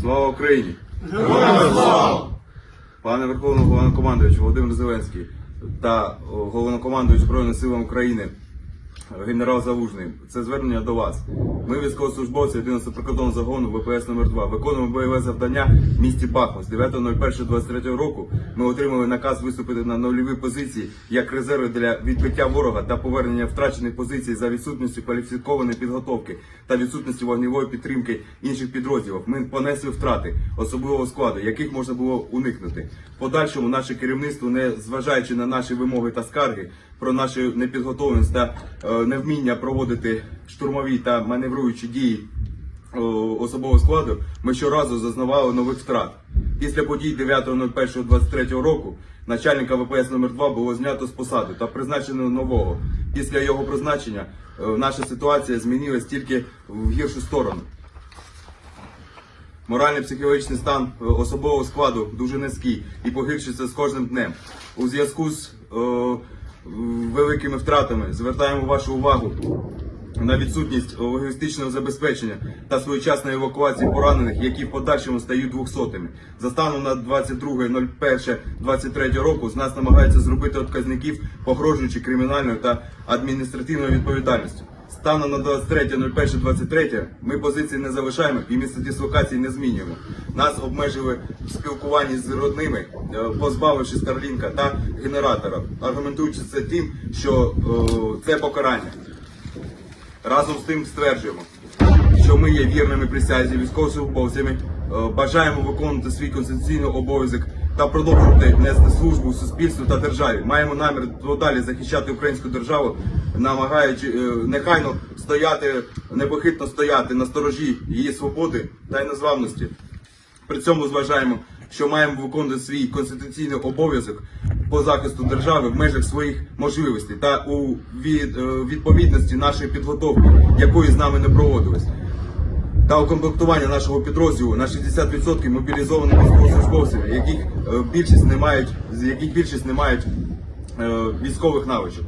Слава Україні! Героям слава! Пане Верховному Головнокомандуючу Володимир Зеленський та Головнокомандуючий Збройним силам України генерал Залужний. Це звернення до вас. Ми військовослужбовці 11 прикордонного загону ВПС номер 2 виконуємо бойове завдання в місті Бахмут. З 9.01.23 року ми отримали наказ виступити на нульові позиції як резерви для відбиття ворога та повернення втрачених позицій за відсутністю кваліфікованої підготовки та відсутністю вогневої підтримки інших підрозділів. Ми понесли втрати особливого складу, яких можна було уникнути. В подальшому наше керівництво, не зважаючи на наші вимоги та скарги про нашу непідготовленість та е, невміння проводити штурмові та маневруючі дії е, особового складу, ми щоразу зазнавали нових втрат. Після подій 9.01.23 року начальника ВПС номер 2 було знято з посади та призначено нового. Після його призначення е, наша ситуація змінилась тільки в гіршу сторону. Моральний психологічний стан особового складу дуже низький і погіршується з кожним днем. У зв'язку з великими втратами звертаємо вашу увагу на відсутність логістичного забезпечення та своєчасної евакуації поранених, які в подальшому стають двохсотими. За станом на 22.01.23 року з нас намагаються зробити отказників, погрожуючи кримінальною та адміністративною відповідальністю. Станом на 23.01.23 ми позиції не залишаємо і місце дислокації не змінюємо. Нас обмежили в спілкуванні з родними, е, позбавивши Старлінка та генератора, аргументуючи це тим, що е, це покарання. Разом з тим стверджуємо, що ми є вірними присязі військовослужбовцями, е, бажаємо виконувати свій конституційний обов'язок та продовжувати нести службу суспільству та державі. Маємо намір далі захищати українську державу, намагаючи нехайно стояти, непохитно стояти на сторожі її свободи та й незламності. При цьому зважаємо, що маємо виконувати свій конституційний обов'язок по захисту держави в межах своїх можливостей та у е, відповідності нашої підготовки, якої з нами не проводилось. Та укомплектування нашого підрозділу на 60% мобілізованих військовослужбовців, яких е, більшість не мають, яких більшість не мають військових навичок.